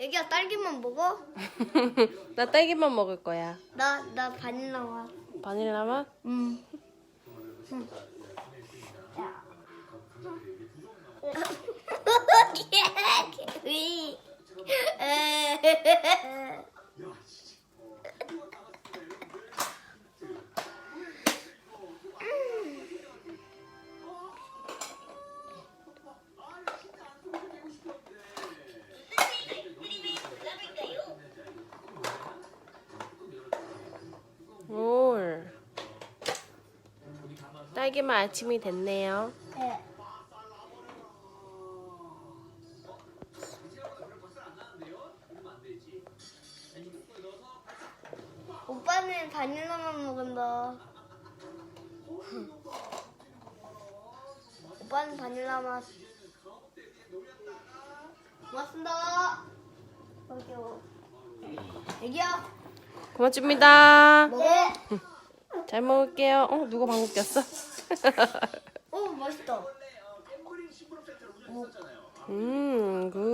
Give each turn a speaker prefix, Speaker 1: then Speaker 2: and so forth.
Speaker 1: 애기야 딸기만 먹어?
Speaker 2: 나 딸기만 먹을 거야.
Speaker 1: 나 나 바닐라 맛.
Speaker 2: 바닐라 맛?
Speaker 1: 음.
Speaker 2: 올. 딸기맛 아침이 됐네요.
Speaker 1: 오빠는 바닐라만 먹는다. 오빠는 바닐라 맛. 고맙습니다. 여기요. 애기야.
Speaker 2: 고맙습니다.
Speaker 1: 네.
Speaker 2: 잘 먹을게요. 어, 누가 방구 꼈어?
Speaker 1: 오 맛있다.
Speaker 2: 음, 굿.